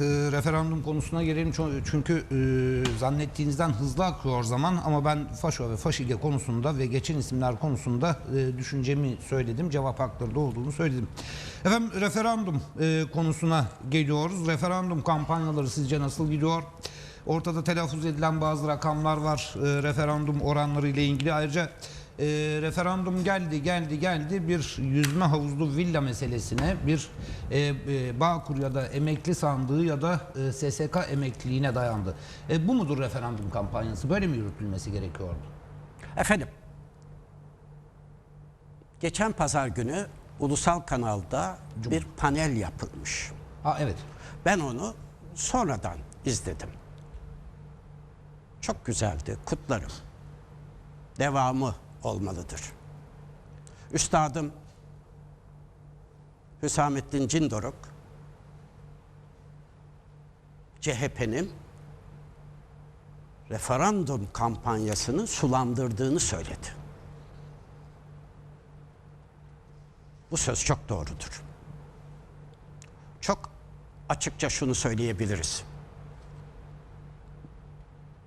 E, referandum konusuna gelelim çünkü e, zannettiğinizden hızlı akıyor zaman ama ben Faşo ve Faşige konusunda ve geçen isimler konusunda e, düşüncemi söyledim. Cevap hakları da olduğunu söyledim. Efendim referandum e, konusuna geliyoruz. Referandum kampanyaları sizce nasıl gidiyor? Ortada telaffuz edilen bazı rakamlar var e, referandum oranları ile ilgili. Ayrıca e, referandum geldi geldi geldi bir yüzme havuzlu villa meselesine bir e, e, Bağkur ya da emekli sandığı ya da e, SSK emekliliğine dayandı. E, bu mudur referandum kampanyası? Böyle mi yürütülmesi gerekiyordu? Efendim, geçen pazar günü ulusal kanalda bir panel yapılmış. Ha evet. Ben onu sonradan izledim. Çok güzeldi, kutlarım. Devamı olmalıdır. Üstadım Hüsamettin Cindoruk CHP'nin referandum kampanyasını sulandırdığını söyledi. Bu söz çok doğrudur. Çok açıkça şunu söyleyebiliriz.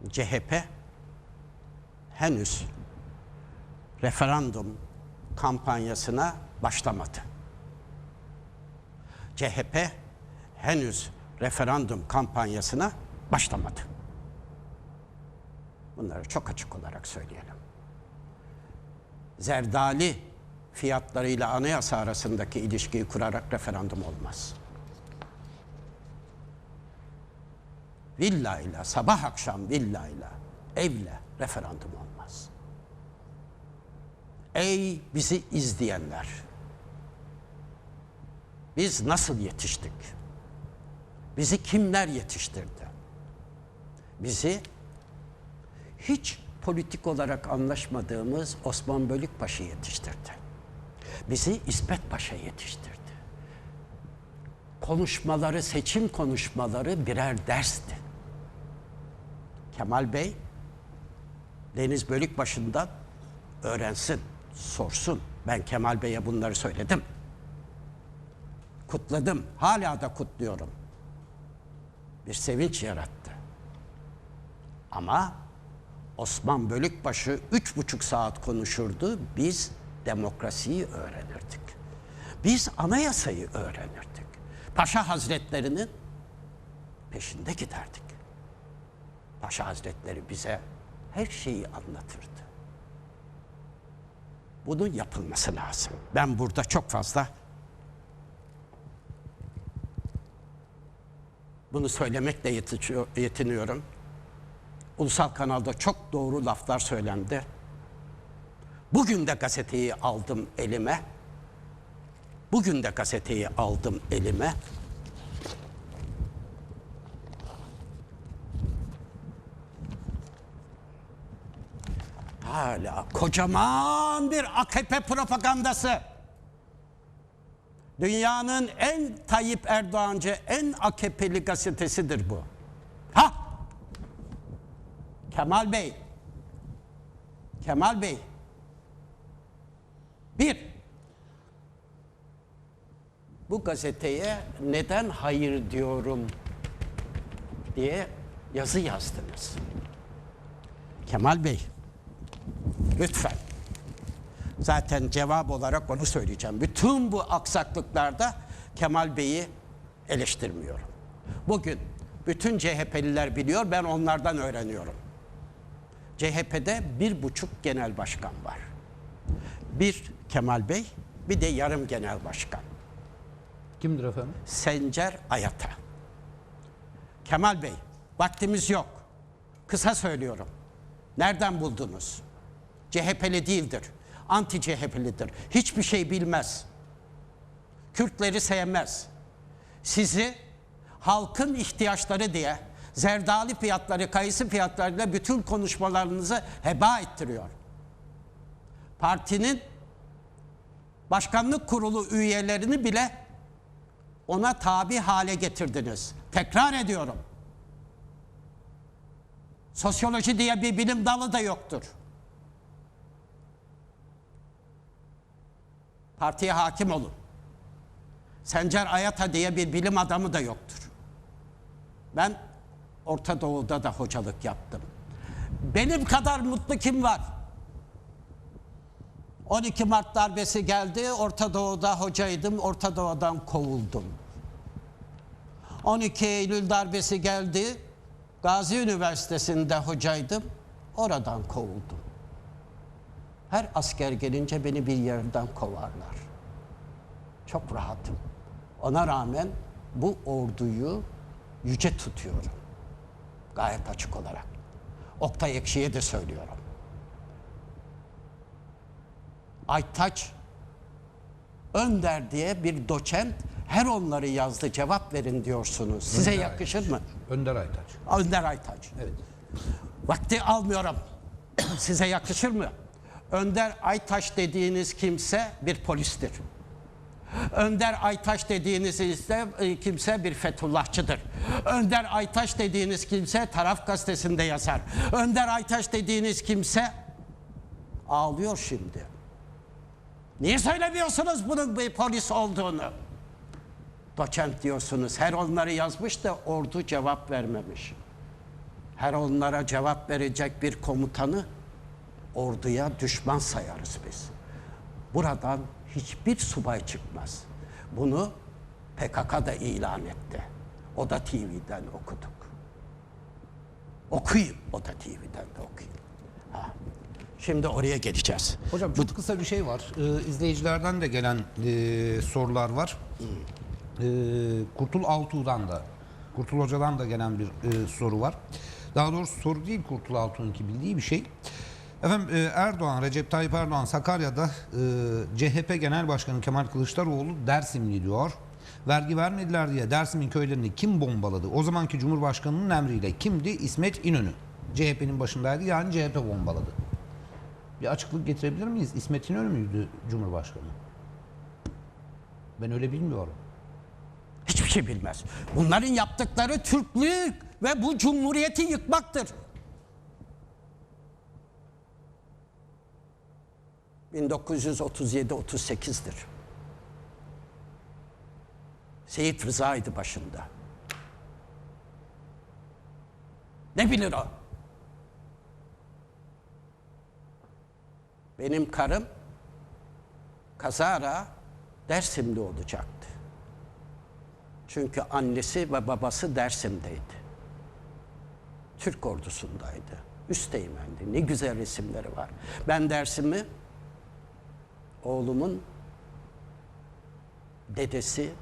CHP henüz referandum kampanyasına başlamadı. CHP henüz referandum kampanyasına başlamadı. Bunları çok açık olarak söyleyelim. Zerdali fiyatlarıyla anayasa arasındaki ilişkiyi kurarak referandum olmaz. Villayla, sabah akşam villayla, evle referandum olmaz. Ey bizi izleyenler! Biz nasıl yetiştik? Bizi kimler yetiştirdi? Bizi hiç politik olarak anlaşmadığımız Osman Bölükbaşı yetiştirdi. Bizi İsmet Paşa yetiştirdi. Konuşmaları, seçim konuşmaları birer dersti. Kemal Bey, Deniz Bölükbaşı'ndan öğrensin, sorsun. Ben Kemal Bey'e bunları söyledim. Kutladım, hala da kutluyorum. Bir sevinç yarattı. Ama Osman Bölükbaşı üç buçuk saat konuşurdu. Biz demokrasiyi öğrenirdik. Biz anayasayı öğrenirdik. Paşa Hazretlerinin peşinde giderdik. Paşa Hazretleri bize her şeyi anlatırdı. Bunun yapılması lazım. Ben burada çok fazla bunu söylemekle yetiniyorum. Ulusal kanalda çok doğru laflar söylendi. Bugün de gazeteyi aldım elime. Bugün de gazeteyi aldım elime. Hala kocaman bir AKP propagandası. Dünyanın en Tayyip Erdoğancı, en AKP'li gazetesidir bu. Ha! Kemal Bey. Kemal Bey. Bir. Bu gazeteye neden hayır diyorum diye yazı yazdınız. Kemal Bey. Lütfen. Zaten cevap olarak onu söyleyeceğim. Bütün bu aksaklıklarda Kemal Bey'i eleştirmiyorum. Bugün bütün CHP'liler biliyor, ben onlardan öğreniyorum. CHP'de bir buçuk genel başkan var. Bir Kemal Bey, bir de yarım genel başkan. Kimdir efendim? Sencer Ayata. Kemal Bey, vaktimiz yok. Kısa söylüyorum. Nereden buldunuz? CHP'li değildir. Anti CHP'lidir. Hiçbir şey bilmez. Kürtleri sevmez. Sizi halkın ihtiyaçları diye zerdali fiyatları, kayısı fiyatlarıyla bütün konuşmalarınızı heba ettiriyor. Partinin başkanlık kurulu üyelerini bile ona tabi hale getirdiniz. Tekrar ediyorum. Sosyoloji diye bir bilim dalı da yoktur. Partiye hakim olun. Sencer Ayata diye bir bilim adamı da yoktur. Ben Orta Doğu'da da hocalık yaptım. Benim kadar mutlu kim var? 12 Mart darbesi geldi. Orta Doğu'da hocaydım. Orta Doğu'dan kovuldum. 12 Eylül darbesi geldi. Gazi Üniversitesi'nde hocaydım. Oradan kovuldum. Her asker gelince beni bir yerden kovarlar. Çok rahatım. Ona rağmen bu orduyu yüce tutuyorum. Gayet açık olarak. Oktay Ekşi'ye de söylüyorum. Aytaç Önder diye bir doçent her onları yazdı cevap verin diyorsunuz. Size Önder yakışır mı? Önder Aytaç. Önder Aytaç. Evet. Vakti almıyorum. Size yakışır mı? Önder Aytaş dediğiniz kimse bir polistir. Önder Aytaş dediğiniz e, kimse bir Fethullahçıdır. Önder Aytaş dediğiniz kimse taraf gazetesinde yazar. Önder Aytaş dediğiniz kimse ağlıyor şimdi. Niye söylemiyorsunuz bunun bir polis olduğunu? Doçent diyorsunuz. Her onları yazmış da ordu cevap vermemiş. Her onlara cevap verecek bir komutanı orduya düşman sayarız biz. Buradan hiçbir subay çıkmaz. Bunu PKK da ilan etti. O da TV'den okuduk. Okuyun. O da TV'den de okuyun. Ha. Şimdi oraya geleceğiz. Hocam çok kısa bir şey var. Ee, izleyicilerden de gelen e, sorular var. Ee, Kurtul Altuğ'dan da, Kurtul Hoca'dan da gelen bir e, soru var. Daha doğrusu soru değil Kurtul Altuğ'un ki bildiği bir şey. Efendim e, Erdoğan, Recep Tayyip Erdoğan Sakarya'da e, CHP Genel Başkanı Kemal Kılıçdaroğlu Dersimli diyor. Vergi vermediler diye Dersim'in köylerini kim bombaladı? O zamanki Cumhurbaşkanı'nın emriyle kimdi? İsmet İnönü. CHP'nin başındaydı yani CHP bombaladı. Bir açıklık getirebilir miyiz? İsmet İnönü müydü Cumhurbaşkanı? Ben öyle bilmiyorum. Hiçbir şey bilmez. Bunların yaptıkları Türklük ve bu cumhuriyeti yıkmaktır. 1937-38'dir. Seyit Rıza'ydı başında. Ne bilir o? Benim karım kazara Dersimli olacaktı. Çünkü annesi ve babası Dersim'deydi. Türk ordusundaydı. Üsteğmendi. Ne güzel resimleri var. Ben Dersim'i oğlumun dedesi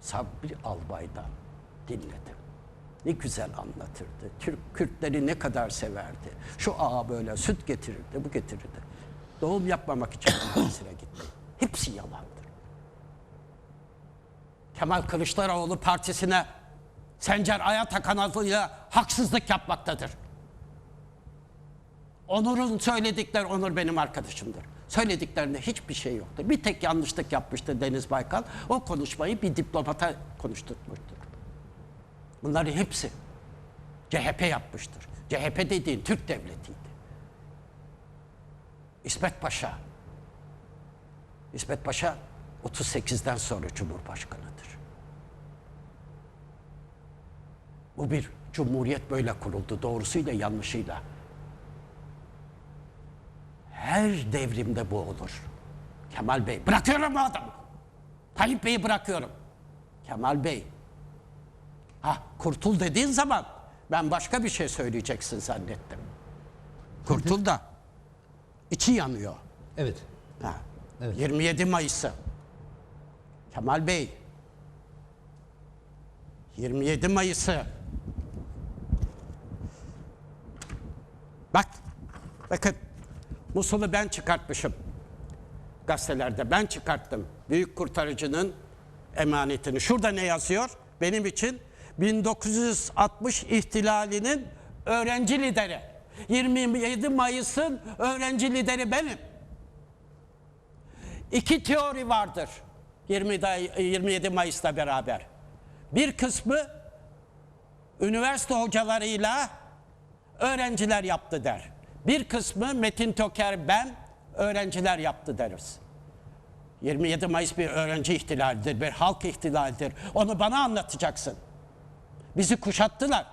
Sabri Albay'dan dinledim. Ne güzel anlatırdı. Türk Kürtleri ne kadar severdi. Şu ağa böyle süt getirirdi, bu getirirdi. Doğum yapmamak için annesine gitti. Hepsi yalandır. Kemal Kılıçdaroğlu partisine Sencer Ayatakan adıyla haksızlık yapmaktadır. Onur'un söyledikleri, Onur benim arkadaşımdır. Söylediklerinde hiçbir şey yoktur. Bir tek yanlışlık yapmıştır Deniz Baykal. O konuşmayı bir diplomata konuşturmuştur. Bunların hepsi CHP yapmıştır. CHP dediğin Türk devletiydi. İsmet Paşa. İsmet Paşa 38'den sonra Cumhurbaşkanıdır. Bu bir cumhuriyet böyle kuruldu doğrusuyla yanlışıyla. Her devrimde bu olur. Kemal Bey bırakıyorum bu adamı. Tayyip Bey'i bırakıyorum. Kemal Bey. Ha kurtul dediğin zaman ben başka bir şey söyleyeceksin zannettim. Kurtul da içi yanıyor. Evet. Ha. Evet. 27 Mayıs'ı. Kemal Bey. 27 Mayıs'ı. Bak. Bakın. Musul'u ben çıkartmışım. Gazetelerde ben çıkarttım. Büyük kurtarıcının emanetini. Şurada ne yazıyor? Benim için 1960 ihtilalinin öğrenci lideri. 27 Mayıs'ın öğrenci lideri benim. İki teori vardır 20 day- 27 Mayıs'ta beraber. Bir kısmı üniversite hocalarıyla öğrenciler yaptı der. Bir kısmı Metin Toker ben öğrenciler yaptı deriz. 27 Mayıs bir öğrenci ihtilalidir, bir halk ihtilalidir. Onu bana anlatacaksın. Bizi kuşattılar.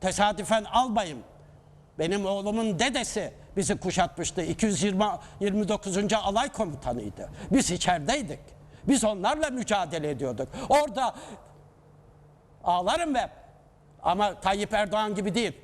Tesadüfen albayım. Benim oğlumun dedesi bizi kuşatmıştı. 229. alay komutanıydı. Biz içerideydik. Biz onlarla mücadele ediyorduk. Orada ağlarım ben. Ama Tayyip Erdoğan gibi değil.